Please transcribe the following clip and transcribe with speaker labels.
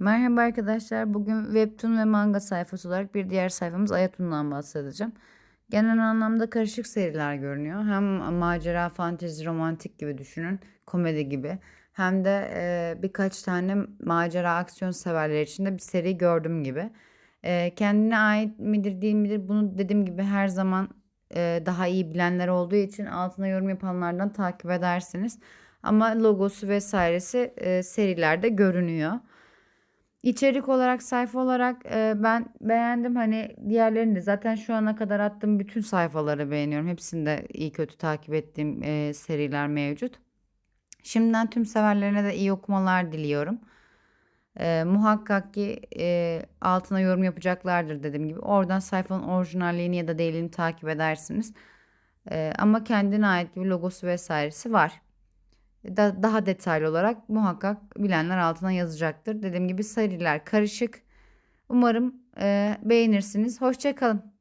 Speaker 1: Merhaba arkadaşlar. Bugün Webtoon ve manga sayfası olarak bir diğer sayfamız Ayatun'dan bahsedeceğim. Genel anlamda karışık seriler görünüyor. Hem macera, fantezi, romantik gibi düşünün. Komedi gibi. Hem de e, birkaç tane macera, aksiyon severler için de bir seri gördüm gibi. E, kendine ait midir değil midir bunu dediğim gibi her zaman e, daha iyi bilenler olduğu için altına yorum yapanlardan takip edersiniz. Ama logosu vesairesi e, serilerde görünüyor. İçerik olarak sayfa olarak e, ben beğendim hani diğerlerini de zaten şu ana kadar attığım bütün sayfaları beğeniyorum. Hepsinde iyi kötü takip ettiğim e, seriler mevcut. Şimdiden tüm severlerine de iyi okumalar diliyorum. E, muhakkak ki e, altına yorum yapacaklardır dediğim gibi. Oradan sayfanın orijinalliğini ya da değilini takip edersiniz. E, ama kendine ait bir logosu vesairesi var da, daha detaylı olarak muhakkak bilenler altına yazacaktır. Dediğim gibi seriler karışık. Umarım e, beğenirsiniz. Hoşçakalın.